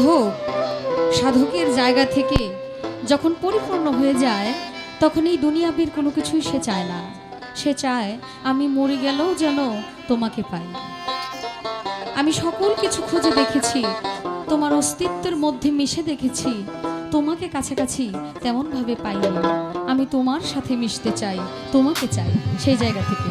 সাধক, সাধকের জায়গা থেকে যখন পরিপূর্ণ হয়ে যায়, তখন এই দুনিয়াবির কোনো কিছুই সে চায় না। সে চায়, আমি মরে গেলেও যেন তোমাকে পাই। আমি সকল কিছু খুঁজে দেখেছি, তোমার অস্তিত্বের মধ্যে মিশে দেখেছি, তোমাকে কাছাকাছি তেমনভাবে পাইনি। আমি তোমার সাথে মিশতে চাই, তোমাকে চাই, সেই জায়গা থেকে।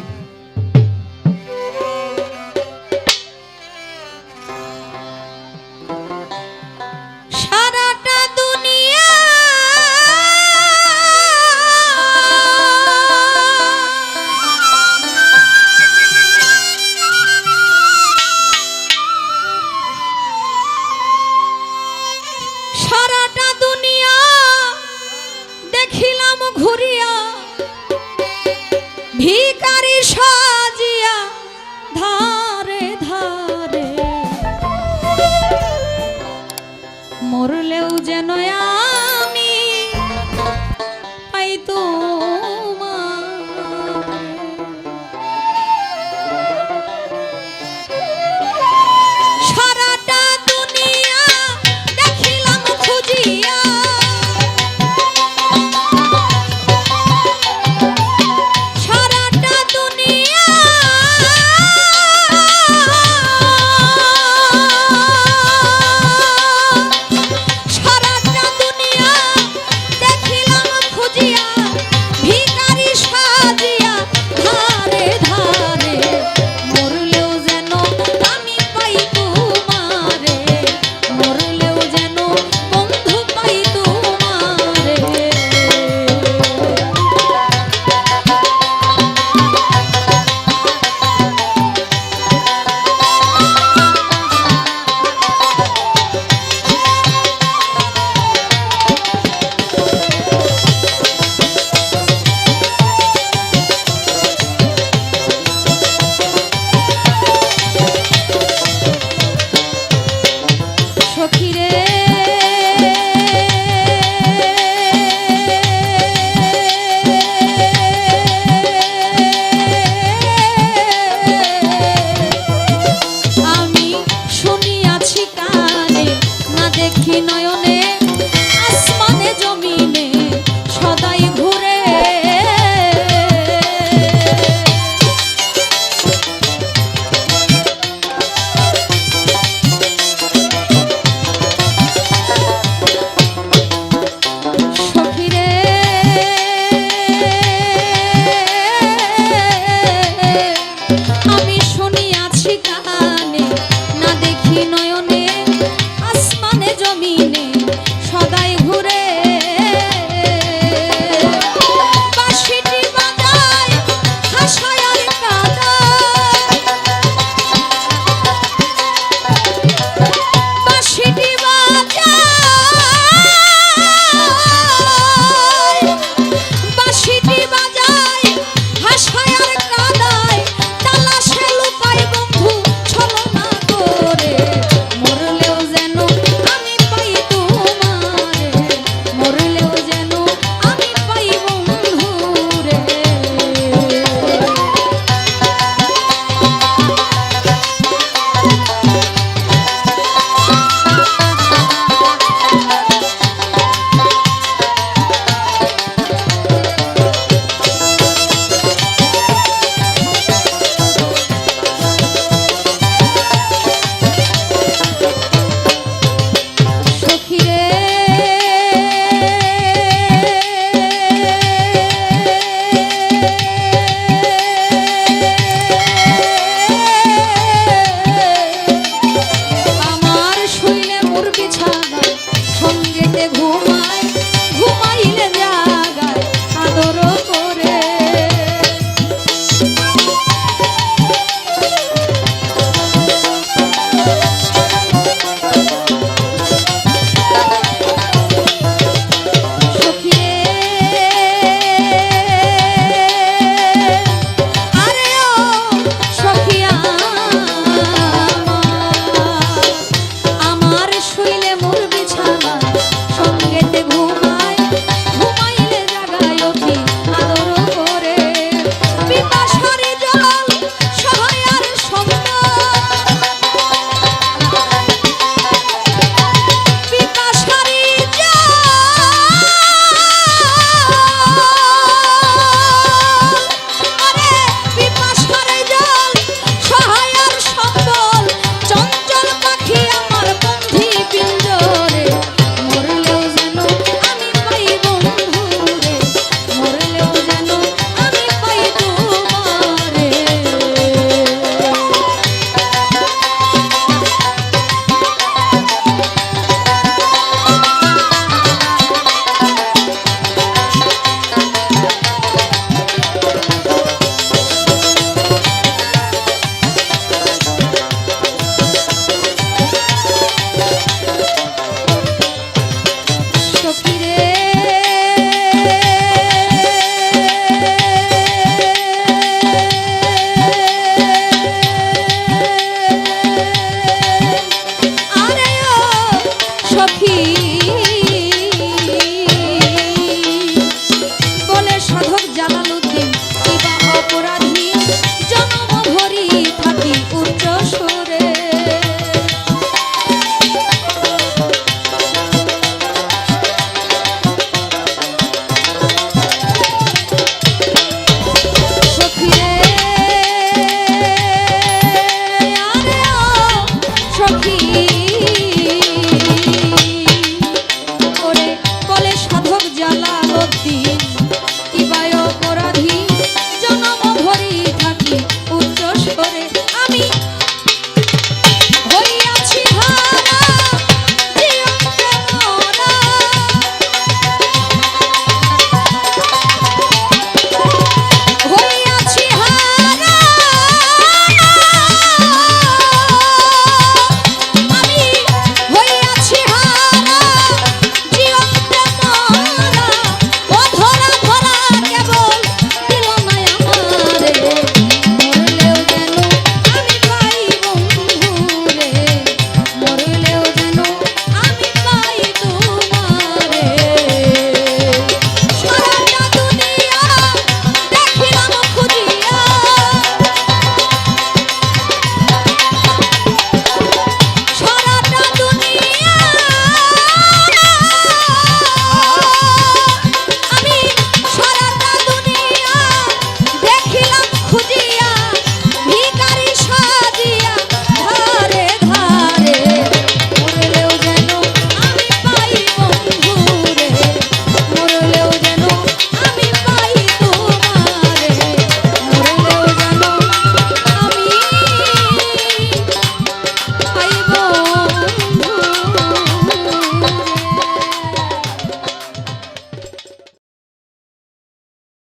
আমি শুনি আছি কানে না দেখি নয়নে